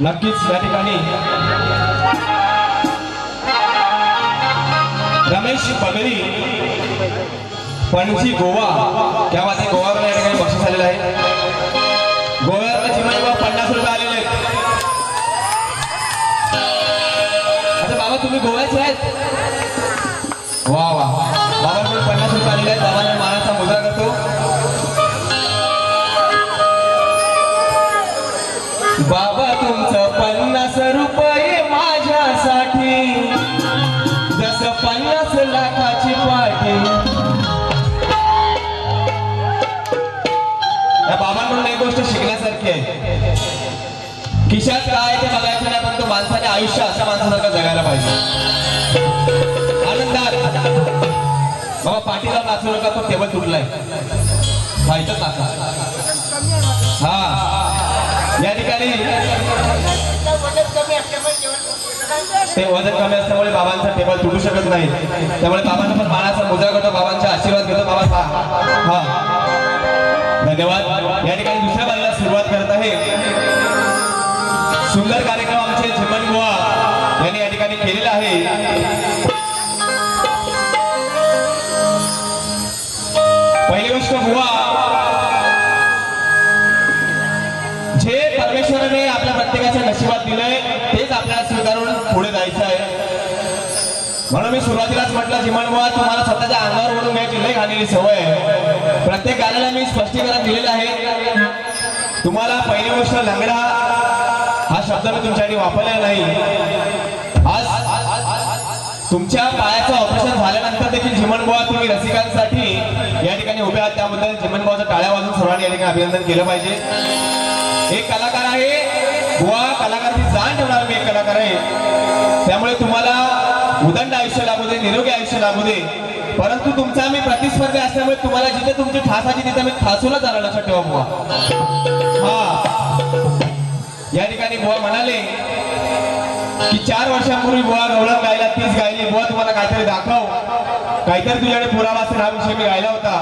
नक्कीच या ठिकाणी रमेश पगरी पणजी गोवा त्या वाजे गोवावर या ठिकाणी बक्षीस आलेलं आहे. गोव्यावर चिमणी पन्नास रुपये आलेले आहेत. आता बाबा तुम्ही गोव्याचे आहेत? वा वा. बाबांकडून पन्नास रुपये आलेले आहेत. बाबा बाबा तुमचं पन्नास रुपये माझ्यासाठी. जसं पन्नास लाखाची पाठी या बाबांकडून एक गोष्ट शिकण्यासारखी आहे. खिशात काय ते बघायचं नाही पण तो माणसाने आयुष्य अशा माणसासारखं जगायला पाहिजे. आनंदात. बाबा पाठीला नाचू नका तो टेबल तुटलाय. व्हायचं नाचा ते वजन कमी असल्यामुळे बाबांचा टेबल तुटू शकत नाही. त्यामुळे बाबांना पण मानाचा मुद्रा करतो बाबांचा आशीर्वाद घेतो. बाबा हा धन्यवाद. या ठिकाणी दुसऱ्या बाजूला सुरुवात करत आहे. सुंदर कार्यक्रम आमचे झिमन गोवा यांनी या ठिकाणी केलेला आहे. जे परमेश्वराने आपल्या प्रत्येकाच्या नशिबात दिलंय तेच आपल्याला स्वीकारून पुढे जायचं आहे. म्हणून मी सुरुवातीलाच म्हटलं जिमन तुम्हाला स्वतःच्या अंगावर ओढून घ्यायची लय घालेली सवय आहे. प्रत्येक गाण्याला मी स्पष्टीकरण दिलेलं आहे. तुम्हाला पहिली गोष्ट लंगडा हा शब्द मी तुमच्यासाठी वापरलेला नाही. आज तुमच्या पायाचं ऑपरेशन झाल्यानंतर देखील जिमन तुम्ही रसिकांसाठी या ठिकाणी उभे आहात. त्याबद्दल जिमन टाळ्या वाजून सर्वांनी या ठिकाणी अभिनंदन केलं पाहिजे. एक कलाकार आहे. बुवा कलाकाराची जाण ठेवणार मी एक कलाकार आहे. त्यामुळे तुम्हाला उदंड आयुष्य लागू दे निरोगी आयुष्य लागू दे. परंतु तुमचा मी प्रतिस्पर्धी असल्यामुळे तुम्हाला जिथे तुमची ठासाची तिथे मी ठासूला जाणार लक्षात ठेवा बुवा. हा. या ठिकाणी बुवा म्हणाले की चार वर्षांपूर्वी बुवा गवळण गायला तीच गायली. बुवा तुम्हाला काहीतरी दाखव. काहीतरी तुझ्याकडे पुरावा असेल हा विषय मी गायला होता.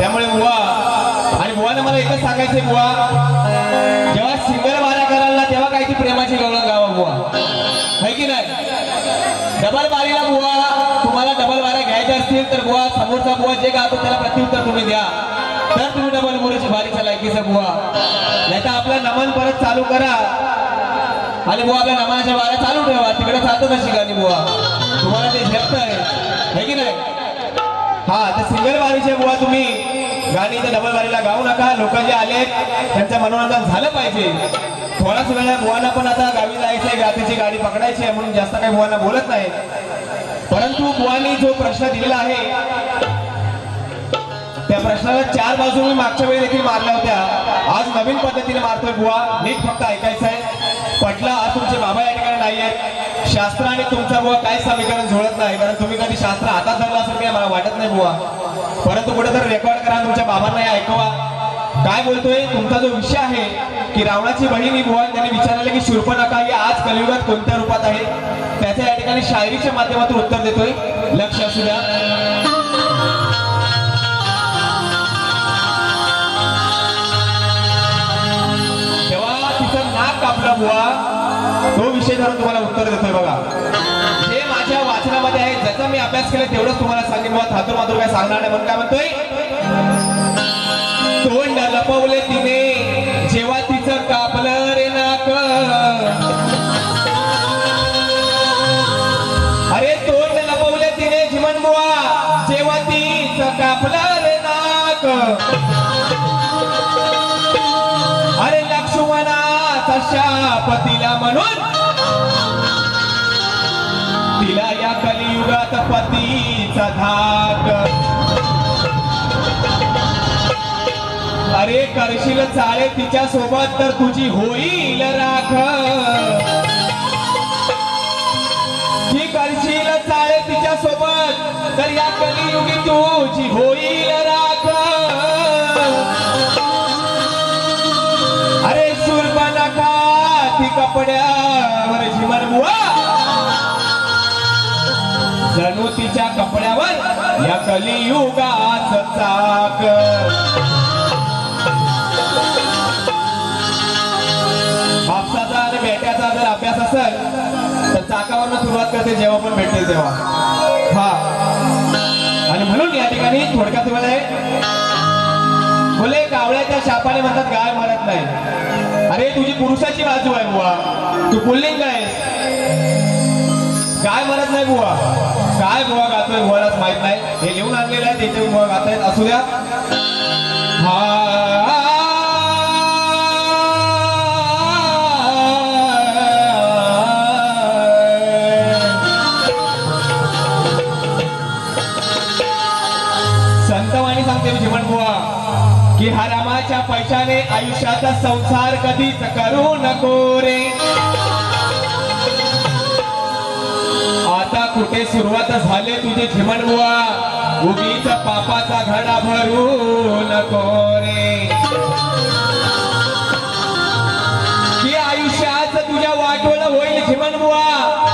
त्यामुळे बुवा मला एकच सांगायचंय बुवा. जेव्हा सिंगल वारा कराल ना तेव्हा काही ती प्रेमाची गवळण गावा बुवा. है की नाही? डबल बारीला बुवा तुम्हाला डबल बाऱ्या घ्यायच्या असतील तर बुवा समोरचा बुवा जे गातो त्याला प्रत्युत्तर तुम्ही द्या. तर तुम्ही डबल मुलीची बारीच्या लायकीचा बुवा. नाही तर आपलं नमन परत चालू करा. आणि बुवा आपल्या नमनाच्या बाऱ्या चालू ठेवा. तिकडे चालतो तशी गाणी बुवा. तुम्हाला ते झेपत आहे की नाही? हा तर सिंगल बारीचे बुवा तुम्ही. गाणी तर डबल बारीला गाऊ नका. लोक जे आले त्यांचं मनोरंजन झालं पाहिजे. थोडाच वेळ बुवांना पण आता गावी जायचंय गातीची गाडी पकडायची आहे म्हणून जास्त काही बुवांना बोलत नाही परंतु बुवांनी जो प्रश्न दिलेला आहे त्या प्रश्नाला चार बाजू मी मागच्या वेळी देखील मारल्या होत्या. आज नवीन पद्धतीने मारतोय बुवा. नीट फक्त ऐकायचं आहे पटला आज तुमचे बाबा या ठिकाणी नाही आहेत शास्त्र आणि तुमचा बुवा काय समीकरण जुळत नाही. कारण तुम्ही कधी शास्त्र हातात धरलं असं काही मला वाटत नाही बुवा. परंतु कुठेतरी रेकॉर्ड करा तुमच्या बाबांना हे ऐकवा. काय बोलतोय? तुमचा जो विषय आहे की रावणाची बहीण ही बुवा त्यांनी विचारलेलं की शूर्पणखा ही आज कलियुगात कोणत्या रूपात आहे? त्याच्या या ठिकाणी शायरीच्या माध्यमातून उत्तर देतोय. लक्ष असू द्या. तेव्हा तिचं नाक कापलं बुवा तो विषय धरून तुम्हाला उत्तर देतोय बघा. जे माझ्या वाचनामध्ये आहे. ज्याचा मी अभ्यास केला तेवढंच तुम्हाला सांगेन. बुवा थातूर मातूर काय सांगणार नाही म्हणून काय म्हणतोय? तोंड लपवले तिने. जेव्हा तिचं कापलं रे नाक. अरे तोंड लपवले तिने जीवन बुवा. जेव्हा तिचं कापलं रे नाक. अरे लक्ष्मणाचा शाप तिला म्हणून कलियुगात पतीचा धाक. अरे करशील चाळे तिच्या सोबत तर तुझी होईल राख. ही करशील चाळे तिच्या सोबत तर या कलियुगी तुझी होईल राख. अरे सुरपणखा ती कपड्यावर झिमर जणू तिच्या कपड्यावर या कलियुगाच चाक. बापसाचा आणि बेट्याचा जर अभ्यास असेल तर चाकावरनं सुरुवात करते जेव्हा पण भेटेल तेव्हा. हा. आणि म्हणून या ठिकाणी थोडक्यात तुम्हाला फुले कावळ्याच्या शापाने म्हणतात गाय मारत नाही. अरे तुझी पुरुषाची बाजू आहे बुवा. तू पुल्लिंग आहेस. काय म्हणत नाही बुवा? काय बुवा गातोय बुवालाच माहीत नाही. हे लिहून आणलेलं आहे त्याचे बुवा गातायत असू द्या. हा. संतवाणी सांगते मी जीवन बुवा की हरामाच्या पैशाने आयुष्याचा संसार कधीच करू नको रे. कुठे सुरुवात झाले तुझे जीवन बुवा? उगीच पापाचा घडा भरू नको रे. की आयुष्यात तुझ्या वाटोळ होईल जीवन बुवा.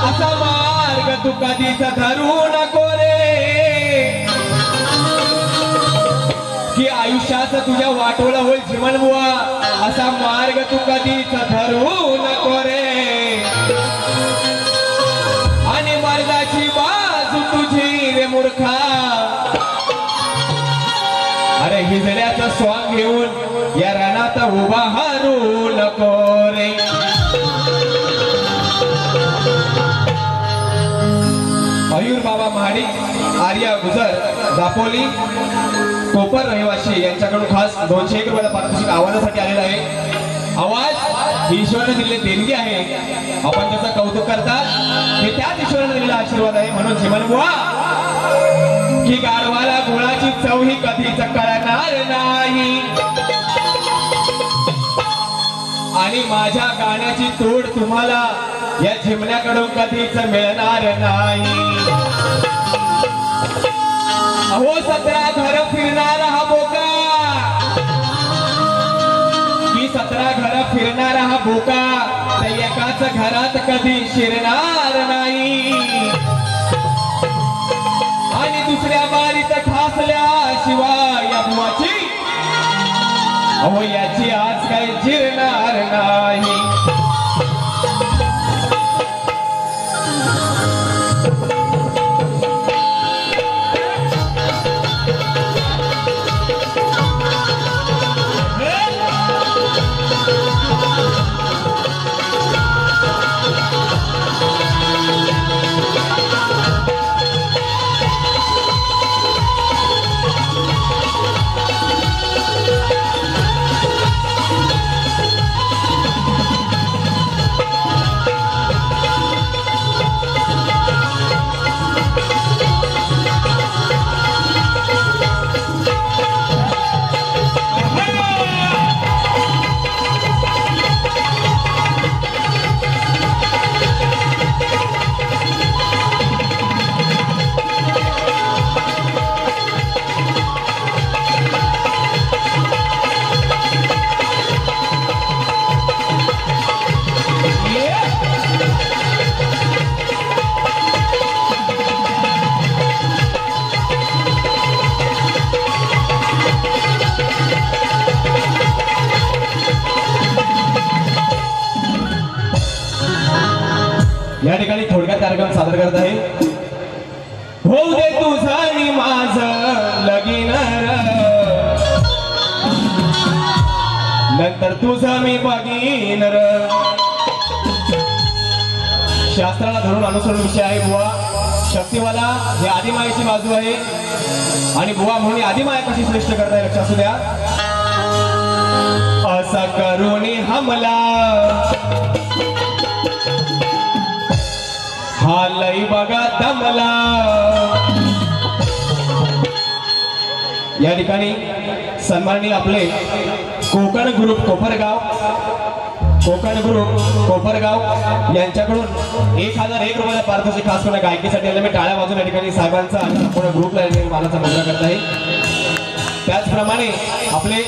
असा मार्ग तू कधीच धरू नको रे. की आयुष्यात तुझ्या वाटोळ होईल जीवन बुवा. असा मार्ग तू कधीच धरू नको रे. मूर्खा. अरे हिजड्याचा स्वांग घेऊन या रणात उभा हरू नको रे. मयूर बाबा महाडिक आर्या गुजर दापोली कोपर रहिवासी यांच्याकडून खास दोनशे एक रुपयाला पारितोषिक आव्हानासाठी आलेला आहे. आवाज ही ईश्वराने दिलेली देणगी आहे. आपण त्याचं कौतुक करतात. हे त्याच ईश्वराने दिलेला आशीर्वाद आहे. म्हणून जीवन बुवा. की गाढवाला गुळाची चव ही कधीच कळणार नाही. आणि माझ्या गाण्याची तोड तुम्हाला या झिमण्याकडून कधीच मिळणार नाही. अहो सध्या घर फिरणारा हा सतरा घर फिरणारा हा भोका एकाच घरात कधी शिरणार नाही. आणि दुसऱ्या बारीत ठासल्याशिवाय शिवाय बुवाची अहो याची आज काही जिरणार नाही. नंतर तुझं मी बघीन र. शास्त्राला धरून अनुसरण विषय आहे बुवा. शक्तीवाला हे आदिमायेची बाजू आहे. आणि बुवा म्हणून आदिमाया कशी श्रेष्ठ करताय लक्षात असू द्या. असा करुणी हमला. हा लई बघा दमला. या ठिकाणी सन्माननीय आपले कोकण ग्रुप कोपरगाव. कोकण ग्रुप कोपरगाव. यांच्याकडून एक हजार एक रुपयाला पारितोषिक खास करून गायकीसाठी आले मी टाळ्या वाजून या ठिकाणी साहेबांचा आणि संपूर्ण ग्रुपला मानाचा मुद्रा करत आहे. त्याचप्रमाणे आपले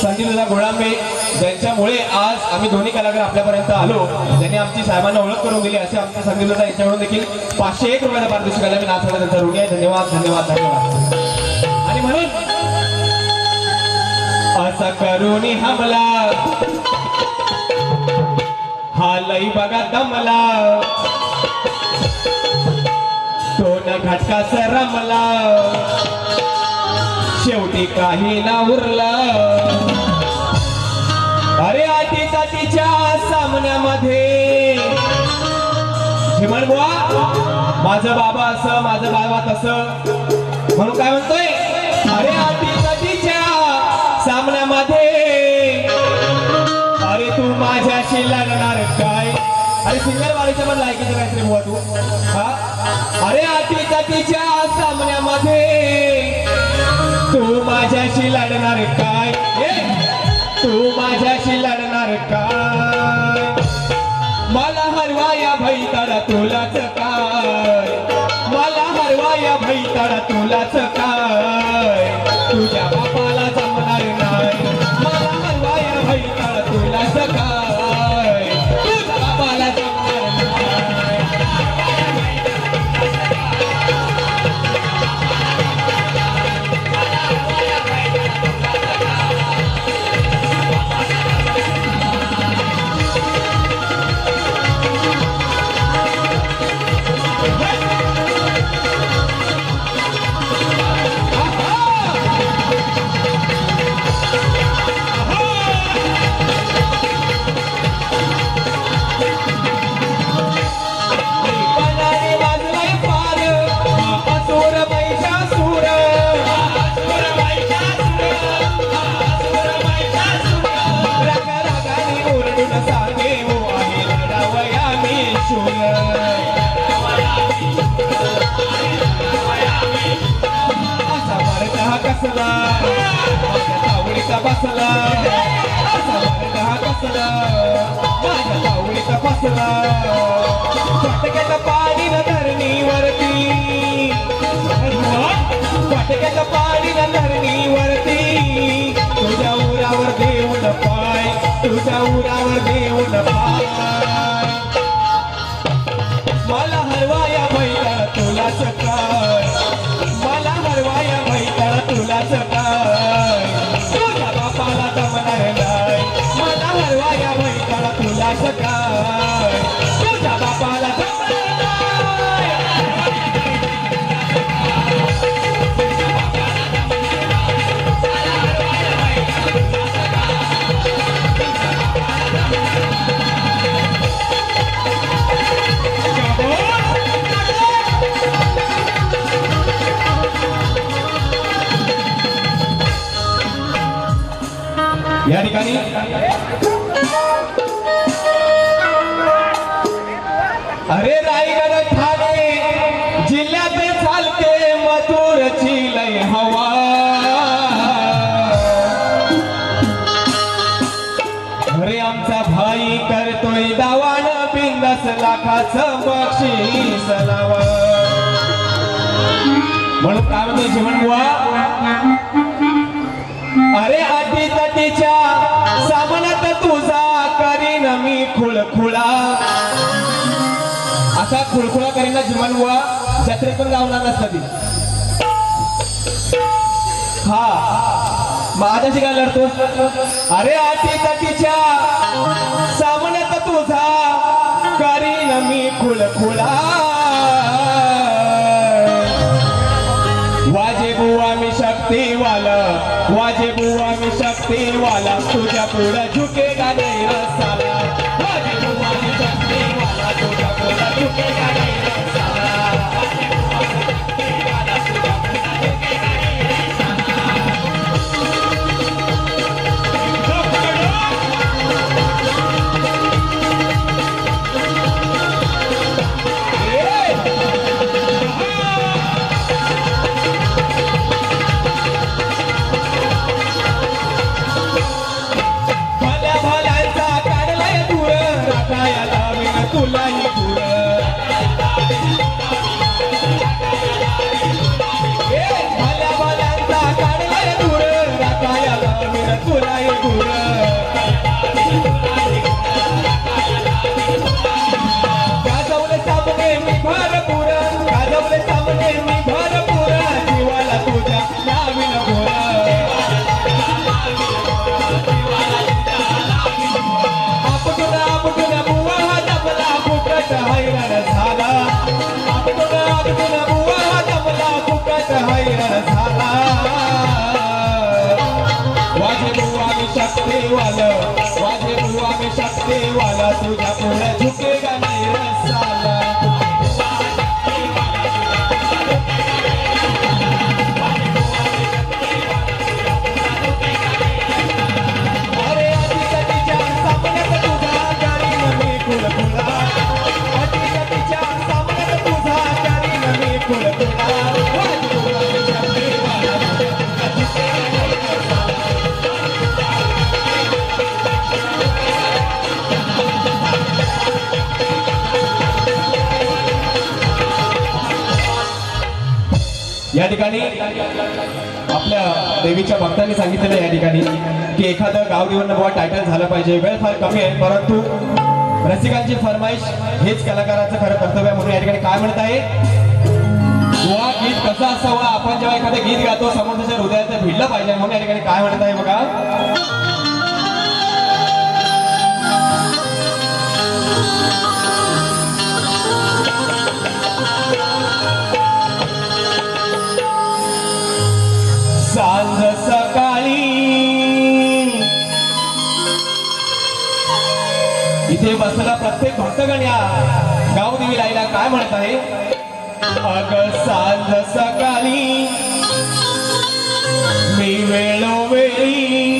संदीपदा गोळांबे ज्यांच्यामुळे आज आम्ही दोन्ही कलाकार आपल्यापर्यंत आलो. त्यांनी आमची साहेबांना ओळख करून दिली असे आमचे संदीपदा यांच्याकडून देखील पाचशे एक रुपयाला पारितोषिक आले मी नाचवलं त्यांचा ऋणी आहे. धन्यवाद धन्यवाद धन्यवाद. आणि म्हणून असा करुणी हमला. हा लई बघा दमला. घटका रमला. शेवटी काही ना उरला. अरे आधी ताटीच्या सामन्यामध्ये. झिमण बुवा माझं बाबा असं माझा बाबा तसं. म्हणून काय म्हणतोय? अरे सिंगर वालीच्या पण लायकीचं काहीतरी वाटू. हा? अरे आटी ताटीच्या सामन्यामध्ये तू माझ्याशी लढणार काय? तू माझ्याशी लढणार काय? मला हरवाया भैताडा तुलाच तुला असा मर्द माझ्या तावडीचा बसला फटक्याचं पाणी न धरणीवरती फटक्याचं पाणी न धरणीवरती तुझ्या उरावर देऊन पाय तुझ्या उरावर देऊन पाय मला हरवाया मैदान तुला सकाळ बक्षीस म्हणून काय म्हणतो जीवन बुवा अरे आधी तटीच्या सामनात तुझा करीन मी खुळखुळा. असा खुळखुळा करीन जीवन बुवा जत्रेत पण गावणार नसतं ती हा माझ्याशी काय लढतो अरे आधी तटीच्या खुळखुळा वाजे बुवा मी शक्तीवाला वाजे बुवा मी शक्तीवाला तुझ्या पुढे तुझ्या या ठिकाणी आपल्या देवीच्या भक्तांनी सांगितलेलं या ठिकाणी की एखादं गाव निवडणं बाबा टायटल झालं पाहिजे. वेळ फार कमी आहे परंतु रसिकांची फरमाईश हेच कलाकाराचं खरं कर्तव्य म्हणून या ठिकाणी काय म्हणत आहे? बुवा गीत कसं असावं? आपण जेव्हा एखादं गीत गातो समोरच्या हृदयाचं भिडलं पाहिजे म्हणून या ठिकाणी काय म्हणत आहे बघा? इथे बसला प्रत्येक भक्तगण या गावदेवी लाईला काय म्हणत आहे? अग सकाळी मी वेळोवेळी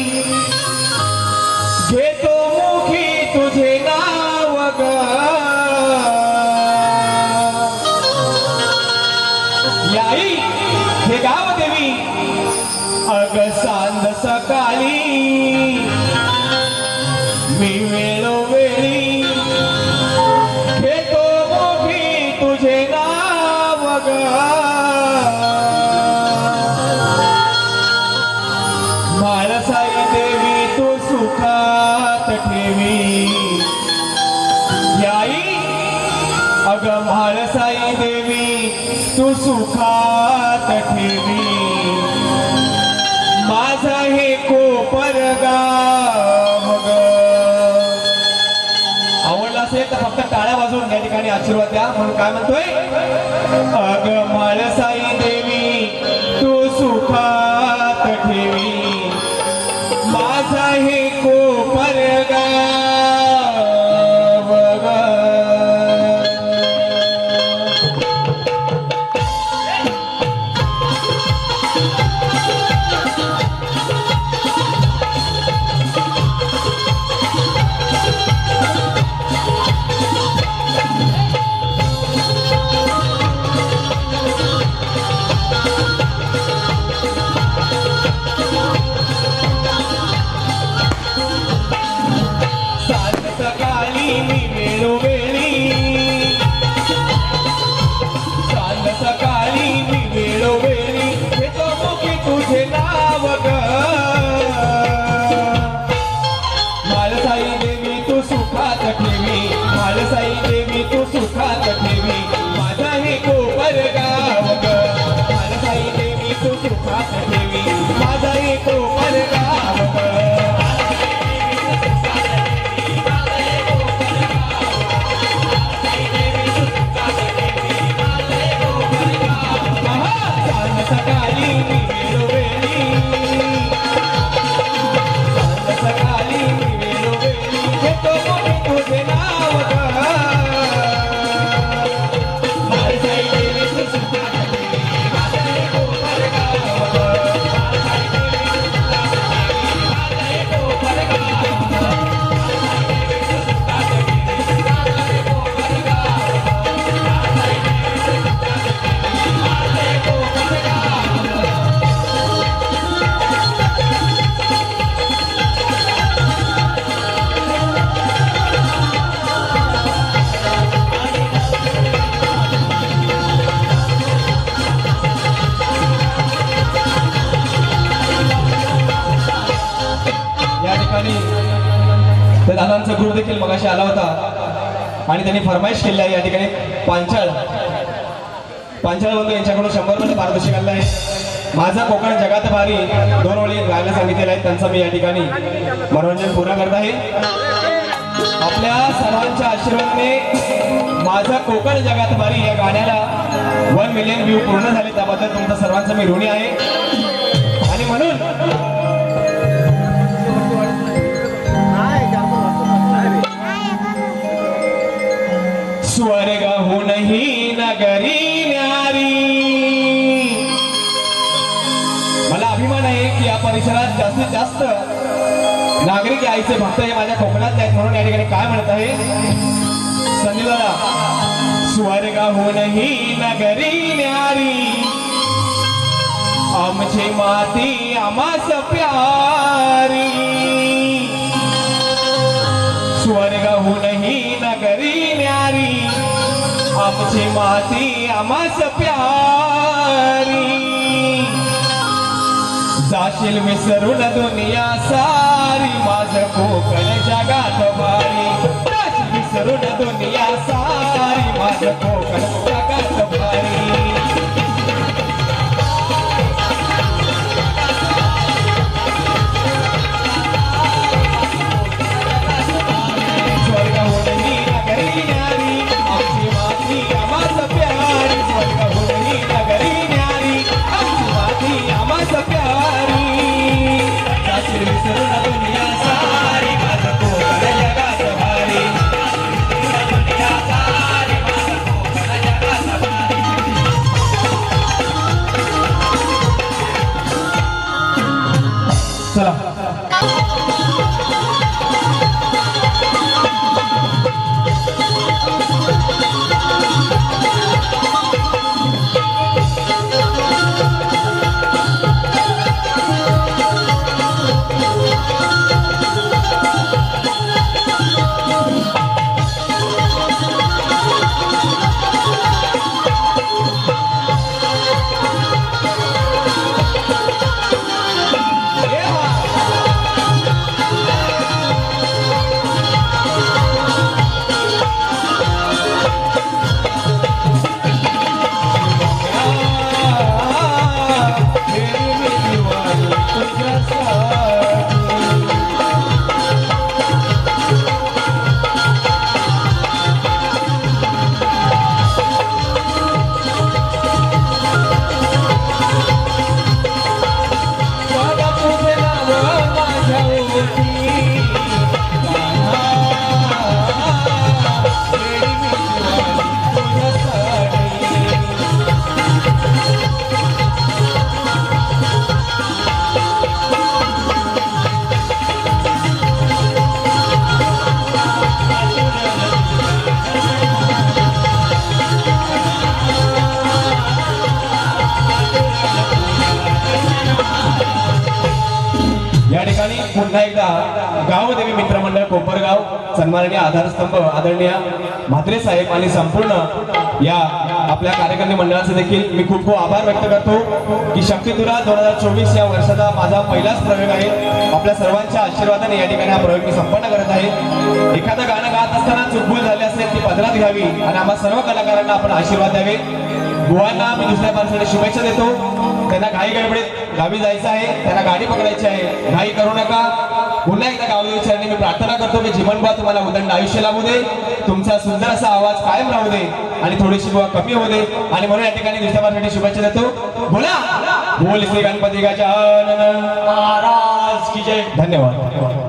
ठेवी याई अग म्हाळसाई देवी तू सुखात ठेवी. माझा हे कोपरगा मग. आवडला असेल तर फक्त टाळ्या वाजवून या ठिकाणी आशीर्वाद द्या. म्हणून काय म्हणतोय? अग म्हाळसाई देखील आला होता. आणि त्यांनी फरमाईश केली आहे या ठिकाणी. पांचाळ. पांचाळ बंधू यांच्याकडून शंभरमध्ये पारितोषिक आलं आहे. माझा कोकण जगात भारी. दोन ओळी गायला सांगितलेला आहे त्यांचा मी या ठिकाणी मनोरंजन पूर्ण करत आहे. आपल्या सर्वांच्या आशीर्वादने माझा कोकण जगात भारी या गाण्याला वन मिलियन व्ह्यू पूर्ण झाले. त्याबद्दल तुमचा सर्वांचं मी ऋणी आहे. आईचे भक्त हे माझ्या कोकणात आहेत म्हणून या ठिकाणी काय म्हणत आहे? संजय दादा स्वर्गाहून नगरी न्यारी. आमची माती आमास प्यारी. स्वर्गाहून ही नगरी न्यारी. आमची माती आमास प्यारी. जाशील विसरून दुनिया सारी. माझ कोकण जगात भारी विसरून दुनिया सारी. माझ कोकण कोपरगाव सन्माननीय आधारस्तंभ आदरणीय म्हात्रे साहेब आणि संपूर्ण या आपल्या कार्यकर्ते मंडळाचे देखील मी खूप खूप आभार व्यक्त करतो की शक्तिधुरा दोन हजार चोवीस या वर्षाचा माझा पहिलाच प्रयोग आहे. आपल्या सर्वांच्या आशीर्वादाने या ठिकाणी हा प्रयोग मी संपन्न करत आहे. एखादं गाणं गात असताना चुकभूल झाली असेल ती पदरात घ्यावी आणि आम्हा सर्व कलाकारांना आपण आशीर्वाद द्यावे. बुवांना मी दुसऱ्या माणसाने शुभेच्छा देतो. त्यांना घाई गडबडीत गावी जायचं आहे त्यांना गाडी पकडायची आहे. घाई करू नका. पुन्हा एकदा गावदेवी चरणी मी प्रार्थना करतो की जीवनभर तुम्हाला उदंड आयुष्य लाभू दे. तुमचा सुंदर असा आवाज कायम राहू दे आणि थोडीशी बुवा कमी होऊ दे. आणि म्हणून या ठिकाणी पार्टीसाठी शुभेच्छा देतो. बोला. बोल श्री गणपती गजानन. महाराज की जय. धन्यवाद.